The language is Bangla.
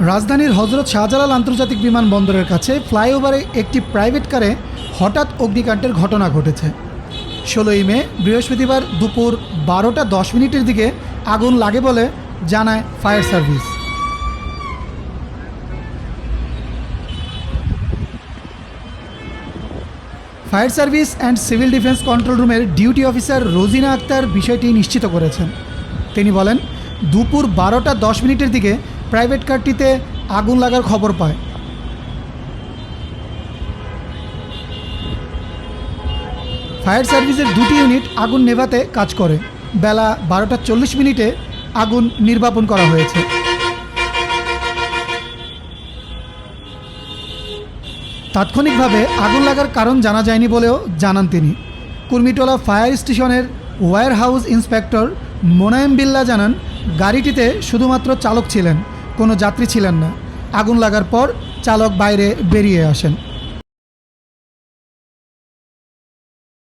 রাজধানীর হজরত শাহজালাল আন্তর্জাতিক বিমানবন্দরের কাছে ফ্লাইওভারে একটি প্রাইভেট কারে হঠাৎ অগ্নিকাণ্ডের ঘটনা ঘটেছে। ষোলোই মে, বৃহস্পতিবার দুপুর বারোটা দশ মিনিটের দিকে আগুন লাগে বলে জানায় fire service. Fire service and civil defence control রুমের ডিউটি অফিসার রোজিনা আক্তার বিষয়টি নিশ্চিত করেছেন। তিনি বলেন, দুপুর বারোটা দশ মিনিটের দিকে প্রাইভেট কারটিতে আগুন লাগার খবর পায়। ফায়ার সার্ভিসের দুটি ইউনিট আগুন নেভাতে কাজ করে। বেলা বারোটা চল্লিশ মিনিটে আগুন নির্বাপন করা হয়েছে। তাৎক্ষণিকভাবে আগুন লাগার কারণ জানা যায়নি বলেও জানান তিনি। কুর্মিটোলা ফায়ার স্টেশনের warehouse inspector Monayem Billa জানান, গাড়িটিতে শুধুমাত্র চালক ছিলেন। কোনো যাত্রী ছিলেন না। আগুন লাগার পর চালক বাইরে বেরিয়ে আসেন।